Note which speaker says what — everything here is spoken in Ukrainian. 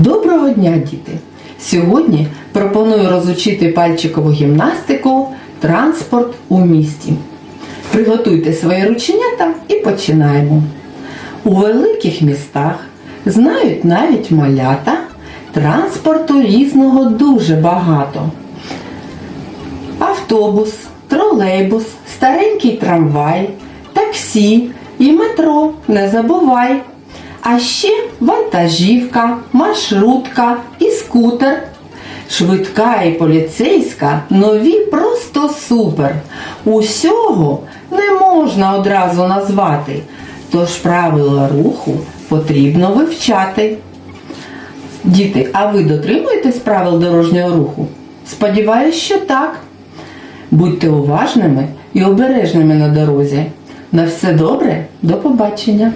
Speaker 1: дня, діти! Сьогодні пропоную розучити пальчикову гімнастику Транспорт у місті. Приготуйте свої рученята і починаємо. У великих містах знають навіть малята, транспорту різного дуже багато. Автобус, тролейбус, старенький трамвай, таксі і метро не забувай. А ще вантажівка, маршрутка і скутер. Швидка і поліцейська нові просто супер. Усього не можна одразу назвати, тож правила руху потрібно вивчати. Діти, а ви дотримуєтесь правил дорожнього руху? Сподіваюсь, що так. Будьте уважними і обережними на дорозі. На все добре, до побачення!